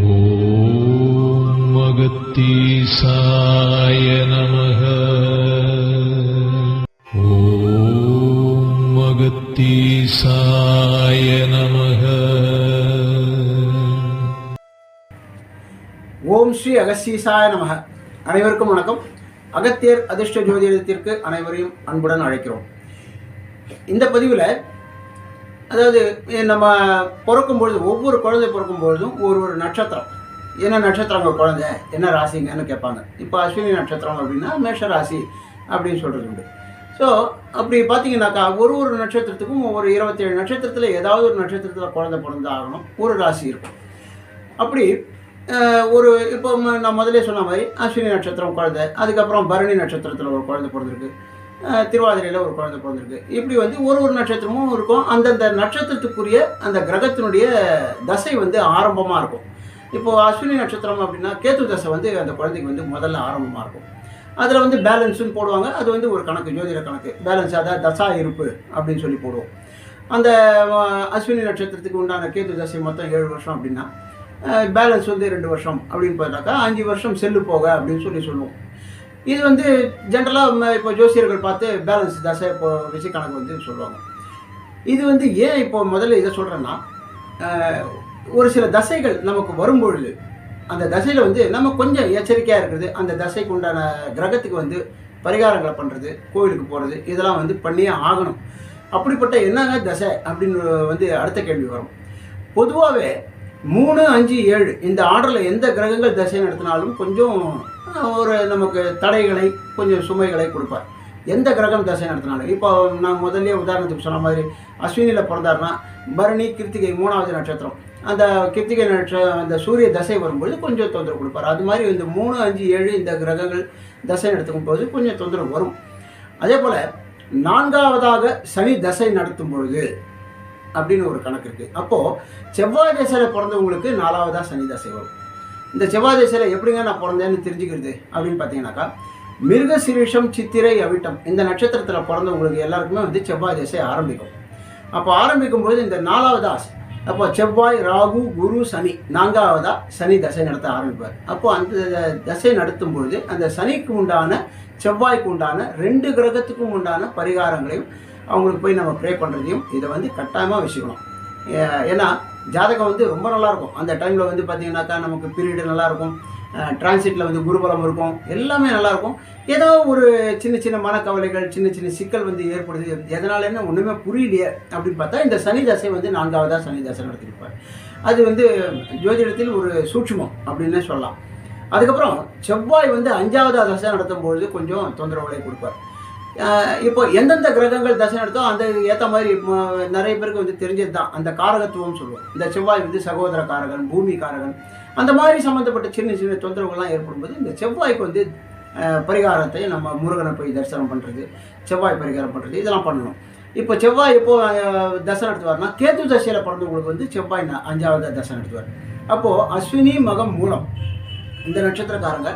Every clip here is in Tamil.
ஓம் மகத்தீசாய நமக. ஓம் மகத்தீசாய நமக. ஓம் ஸ்ரீ அகஸ்தீசாய நமக. அனைவருக்கும் வணக்கம். அகத்தியர் அதிர்ஷ்ட ஜோதிடத்திற்கு அனைவரையும் அன்புடன் அழைக்கிறோம். இந்த பதிவில் அதாவது நம்ம பிறக்கும் பொழுது ஒவ்வொரு குழந்தை பிறக்கும் பொழுதும் ஒரு ஒரு நட்சத்திரம். என்ன நட்சத்திரங்க குழந்தை? என்ன ராசிங்கன்னு கேட்பாங்க. இப்போ அஸ்வினி நட்சத்திரம் அப்படின்னா மேஷ ராசி அப்படின்னு சொல்கிறது உண்டு. ஸோ அப்படி பார்த்தீங்கன்னாக்கா ஒரு ஒரு நட்சத்திரத்துக்கும் ஒரு இருபத்தேழு நட்சத்திரத்தில் ஏதாவது ஒரு நட்சத்திரத்தில் குழந்தை பிறந்தாகணும் ஒரு ராசி இருக்கும். அப்படி ஒரு இப்போ நான் முதலே சொன்ன மாதிரி அஸ்வினி நட்சத்திரம் குழந்தை அதுக்கப்புறம் பரணி நட்சத்திரத்தில் ஒரு குழந்தை பிறந்திருக்கு. திருவாதிரையில் ஒரு குழந்தை பிறந்திருக்கு. இப்படி வந்து ஒரு ஒரு நட்சத்திரமும் இருக்கும். அந்தந்த நட்சத்திரத்துக்குரிய அந்த கிரகத்தினுடைய தசை வந்து ஆரம்பமாக இருக்கும். இப்போது அஸ்வினி நட்சத்திரம் அப்படின்னா கேத்து தசை வந்து அந்த குழந்தைக்கு வந்து முதல்ல ஆரம்பமாக இருக்கும். அதில் வந்து பேலன்ஸுன்னு போடுவாங்க. அது வந்து ஒரு கணக்கு ஜோதிட கணக்கு. பேலன்ஸ் அதாவது தசா இருப்பு அப்படின்னு சொல்லி போடுவோம். அந்த அஸ்வினி நட்சத்திரத்துக்கு உண்டான கேத்து தசை மொத்தம் ஏழு வருஷம் அப்படின்னா பேலன்ஸ் வந்து ரெண்டு வருஷம் அப்படின்னு பார்த்தாக்கா அஞ்சு வருஷம் செல்லு போக அப்படின்னு சொல்லி சொல்லுவோம். இது வந்து ஜென்ரலாக இப்போ ஜோசியர்கள் பார்த்து பேலன்ஸ் தசை இப்போ வச்சு கணக்கு வந்து சொல்லுவாங்க. இது வந்து ஏன் இப்போ முதல்ல இதை சொல்கிறேன்னா ஒரு சில தசைகள் நமக்கு வரும்பொழுது அந்த தசையில் வந்து நம்ம கொஞ்சம் எச்சரிக்கையாக இருக்கிறது அந்த தசைக்கு உண்டான கிரகத்துக்கு வந்து பரிகாரங்களை பண்ணுறது கோவிலுக்கு போகிறது இதெல்லாம் வந்து பண்ணியே ஆகணும். அப்படிப்பட்ட என்னங்க தசை அப்படின்னு வந்து அடுத்த கேள்வி வரும். பொதுவாகவே மூணு அஞ்சு ஏழு இந்த ஆர்டரில் எந்த கிரகங்கள் தசை நடத்தினாலும் கொஞ்சம் ஒரு நமக்கு தடைகளை கொஞ்சம் சுமைகளை கொடுப்பார். எந்த கிரகம் தசை நடத்தினாலும் இப்போ நான் முதல்ல உதாரணத்துக்கு சொன்ன மாதிரி அஸ்வினியில் பிறந்தாருன்னா பரணி கிருத்திகை மூணாவது நட்சத்திரம். அந்த கிருத்திகை நட்ச அந்த சூரிய தசை வரும்போது கொஞ்சம் தொந்தரவு கொடுப்பார். அது மாதிரி இந்த மூணு அஞ்சு ஏழு இந்த கிரகங்கள் தசை நடத்தும் போது கொஞ்சம் தொந்தரவு வரும். அதே போல் நான்காவதாக சனி தசை நடத்தும் பொழுது அப்படின்னு ஒரு கணக்கு இருக்குது அப்போது செவ்வாய் தசையில் பிறந்தவங்களுக்கு நாலாவதாக சனி தசை வரும். இந்த செவ்வாய் தசையில் எப்படிங்க நான் பிறந்தேன்னு தெரிஞ்சுக்கிறது அப்படின்னு பார்த்தீங்கன்னாக்கா மிருகசிரீஷம் சித்திரை அவிட்டம் இந்த நட்சத்திரத்தில் பிறந்தவங்களுக்கு எல்லாருக்குமே வந்து செவ்வாய் திசை ஆரம்பிக்கும். அப்போ ஆரம்பிக்கும் பொழுது இந்த ஆசை. அப்போ செவ்வாய் ராகு குரு சனி நான்காவதாக சனி தசை நடத்த ஆரம்பிப்பார். அப்போ அந்த தசை நடத்தும் பொழுது அந்த சனிக்கு உண்டான செவ்வாய்க்கு உண்டான ரெண்டு கிரகத்துக்கும் உண்டான பரிகாரங்களையும் அவங்களுக்கு போய் நம்ம ப்ரே பண்ணுறதையும் இதை வந்து கட்டாயமாக வச்சுக்கணும். ஏன்னா ஜாதகம் வந்து ரொம்ப நல்லாயிருக்கும். அந்த டைமில் வந்து பார்த்திங்கனாக்கா நமக்கு பீரியடு நல்லாயிருக்கும் டிரான்சிட்டில் வந்து குருபலம் இருக்கும். எல்லாமே நல்லாயிருக்கும். ஏதோ ஒரு சின்ன சின்ன மனக்கவலைகள் சின்ன சின்ன சிக்கல் வந்து ஏற்படுது. எதனால என்ன ஒன்றுமே புரியலையே அப்படின்னு பார்த்தா இந்த சனி தசை வந்து நான்காவதாக சனி தசை நடத்திருப்பார். அது வந்து ஜோதிடத்தில் ஒரு சூட்சுமம் அப்படின்னே சொல்லலாம். அதுக்கப்புறம் செவ்வாய் வந்து அஞ்சாவது தசை நடத்தும் பொழுது கொஞ்சம் தொந்தரவுகளை கொடுப்பார். இப்போ எந்தெந்த கிரகங்கள் தசை நடத்தோ அந்த ஏற்ற மாதிரி நிறைய பேருக்கு வந்து தெரிஞ்சது தான் அந்த காரகத்துவம் சொல்லுவோம். இந்த செவ்வாய் வந்து சகோதர காரகன் பூமி காரகன் அந்த மாதிரி சம்மந்தப்பட்ட சின்ன சின்ன தொந்தரவுகள்லாம் ஏற்படும்போது இந்த செவ்வாய்க்கு வந்து பரிகாரத்தை நம்ம முருகனை போய் தரிசனம் பண்ணுறது செவ்வாய் பரிகாரம் பண்ணுறது இதெல்லாம் பண்ணணும். இப்போ செவ்வாய் இப்போது தசனம் தசை நடத்துவார்னா கேது தசையில் பிறந்தவங்களுக்கு வந்து செவ்வாய் அஞ்சாவது தசை நடத்துவார். அப்போது அஸ்வினி மகம் மூலம் இந்த நட்சத்திரக்காரங்க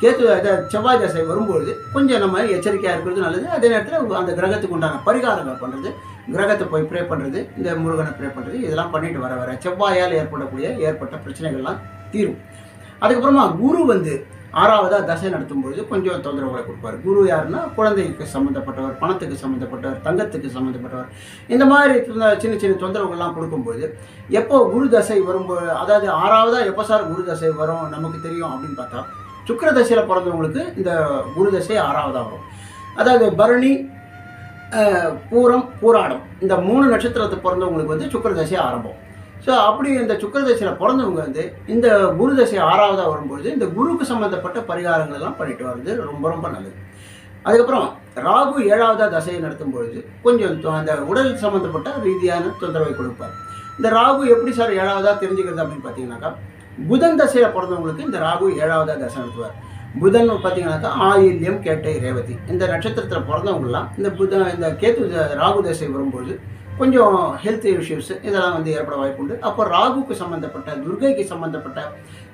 கேத்து செவ்வாய் தசை வரும்பொழுது கொஞ்சம் நம்ம எச்சரிக்கையாக இருக்கிறது நல்லது. அதே நேரத்தில் அந்த கிரகத்துக்கு உண்டான பரிகாரங்கள் பண்ணுறது கிரகத்தை போய் ப்ரே பண்ணுறது இந்த முருகனை ப்ரே பண்ணுறது இதெல்லாம் பண்ணிட்டு வர வர செவ்வாயால் ஏற்படக்கூடிய ஏற்பட்ட பிரச்சனைகள்லாம் தீரும். அதுக்கப்புறமா குரு வந்து ஆறாவதாக தசை நடத்தும் பொழுது கொஞ்சம் தொந்தரவுகளை கொடுப்பார். குரு யாருன்னா குழந்தைக்கு சம்மந்தப்பட்டவர் பணத்துக்கு சம்மந்தப்பட்டவர் தங்கத்துக்கு சம்மந்தப்பட்டவர் இந்த மாதிரி சின்ன- சின்ன சின்ன தொந்தரவுகள்லாம் கொடுக்கும்போது எப்போ குரு தசை வரும்போது அதாவது ஆறாவதாக எப்போ சார் குரு தசை வரும் நமக்கு தெரியும் அப்படின்னு பார்த்தா சுக்கர தசையில் பிறந்தவங்களுக்கு இந்த குரு தசை ஆறாவதாக வரும். அதாவது பரணி பூரம் பூராடம் இந்த மூணு நட்சத்திரத்தை பிறந்தவங்களுக்கு வந்து சுக்கர தசை ஆரம்பம். ஸோ அப்படி இந்த சுக்கர தசையில் பிறந்தவங்க வந்து இந்த குரு தசை ஆறாவதாக வரும்பொழுது இந்த குருக்கு சம்மந்தப்பட்ட பரிகாரங்கள் எல்லாம் பண்ணிட்டு வர்றது ரொம்ப ரொம்ப நல்லது. அதுக்கப்புறம் ராகு ஏழாவதாக தசையை நடத்தும் பொழுது கொஞ்சம் அந்த உடல் சம்மந்தப்பட்ட ரீதியான தொந்தரவை கொடுப்பார். இந்த ராகு எப்படி சார் ஏழாவதாக தெரிஞ்சுக்கிறது அப்படின்னு பார்த்தீங்கன்னாக்கா புதன் தசையில் பிறந்தவங்களுக்கு இந்த ராகு ஏழாவதா தசை நடத்துவார். புதன் பார்த்தீங்கன்னாக்கா ஆயில்யம் கேட்டை ரேவதி. இந்த நட்சத்திரத்தில் பிறந்தவங்களாம் இந்த புதன் இந்த கேத்து ராகு தசை வரும்போது கொஞ்சம் ஹெல்த் இஷ்யூஸ் இதெல்லாம் வந்து ஏற்பட வாய்ப்புண்டு அப்போ ராகுக்கு சம்மந்தப்பட்ட துர்கைக்கு சம்மந்தப்பட்ட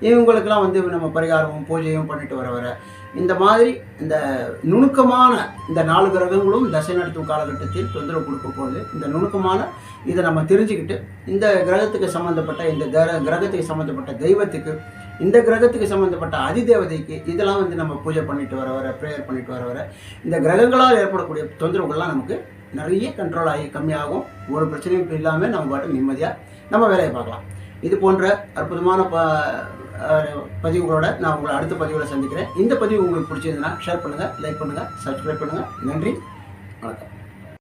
இவங்களுக்கெல்லாம் வந்து நம்ம பரிகாரமும் பூஜையும் பண்ணிட்டு வர வர இந்த மாதிரி இந்த நுணுக்கமான இந்த நாலு கிரகங்களும் தசை நடத்தும் காலகட்டத்தில் தொந்தரவு கொடுக்க போகுது இந்த நுணுக்கமான இதை நம்ம தெரிஞ்சுக்கிட்டு இந்த கிரகத்துக்கு சம்மந்தப்பட்ட இந்த கிர கிரகத்துக்கு சம்மந்தப்பட்ட தெய்வத்துக்கு இந்த கிரகத்துக்கு சம்மந்தப்பட்ட அதிதேவதைக்கு இதெல்லாம் வந்து நம்ம பூஜை பண்ணிட்டு வர வர ப்ரேயர் பண்ணிட்டு வர வர இந்த கிரகங்களால் ஏற்படக்கூடிய தொந்தரவுகள்லாம் நமக்கு நிறைய கண்ட்ரோல் ஆகி கம்மியாகும். ஒரு பிரச்சனையும் இல்லாமல் நம்ம பாட்டு நிம்மதியாக நம்ம வேலையை பார்க்கலாம். இது போன்ற அற்புதமான ப பதிவுகளோட நான் உங்களை அடுத்த பதிவில் சந்திக்கிறேன். இந்த பதிவு உங்களுக்கு பிடிச்சிருந்ததுன்னா ஷேர் பண்ணுங்கள் லைக் பண்ணுங்கள் சப்ஸ்கிரைப் பண்ணுங்கள் நன்றி வணக்கம்.